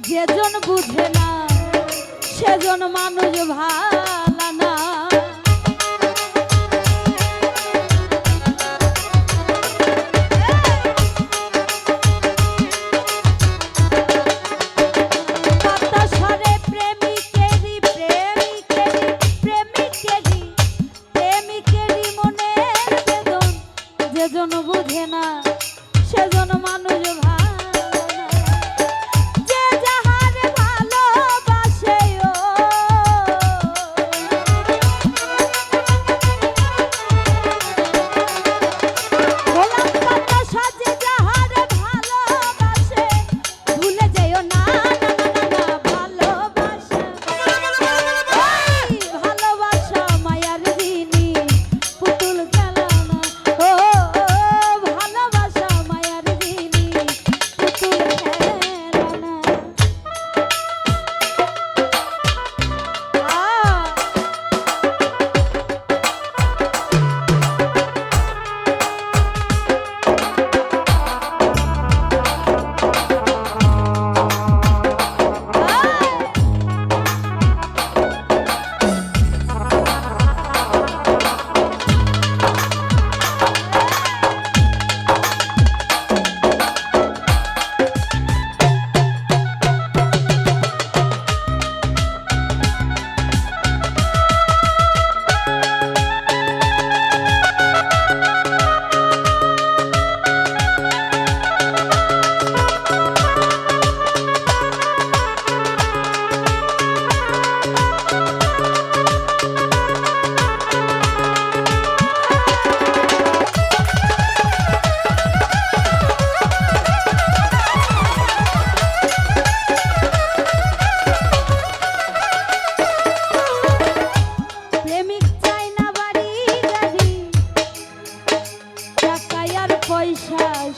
যেজন বুঝে না সেজন মানুষ ভাই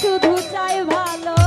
শুধু চাই ভালো।